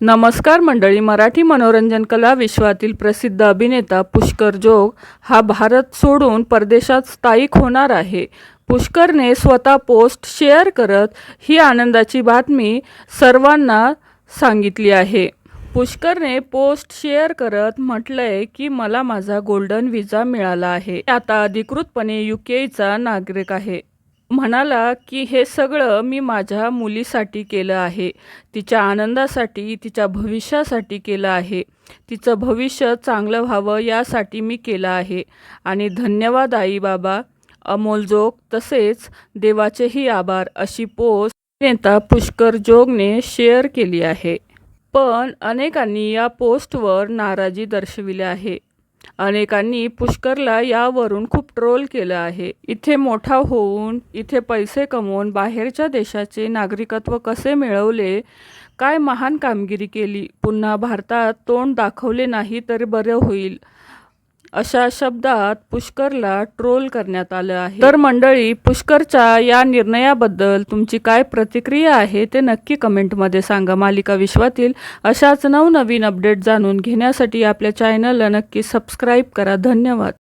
नमस्कार मंडळी मराठी मनोरंजन कला विश्वातील प्रसिद्ध अभिनेता पुष्कर जोग हा भारत सोडून परदेशात स्थायिक होणार आहे. पुष्करने स्वतः पोस्ट शेअर करत ही आनंदाची बातमी सर्वांना सांगितली आहे. पुष्करने पोस्ट शेअर करत म्हटलंय की मला माझा गोल्डन व्हिसा मिळाला आहे. आता अधिकृतपणे युकेचा नागरिक आहे. म्हणाला की हे सगळं मी माझ्या मुलीसाठी केलं आहे. तिच्या आनंदासाठी तिच्या भविष्यासाठी केलं आहे. तिचं भविष्य चांगलं व्हावं यासाठी मी केलं आहे. आणि धन्यवाद आई बाबा अमोल जोग तसेच देवाचेही आभार अशी पोस्ट नेता पुष्कर जोगने शेअर केली आहे. पण अनेकांनी या पोस्टवर नाराजी दर्शविली आहे. अनेकांनी पुष्करला यावरून खूप ट्रोल केलं आहे. इथे मोठा होऊन इथे पैसे कमवून बाहेरच्या देशाचे नागरिकत्व कसे मिळवले? काय महान कामगिरी केली? पुन्हा भारतात तोंड दाखवले नाही तर बरं होईल. अशा शब्दात पुष्करला ट्रोल करण्यात आलं आहे. तर मंडळी पुष्करच्या या निर्णयाबद्दल तुमची काय प्रतिक्रिया आहे ते नक्की कमेंटमध्ये सांगा. मालिका विश्वातील अशाच नवनवीन अपडेट जाणून घेण्यासाठी आपल्या चॅनलला नक्की सबस्क्राईब करा. धन्यवाद.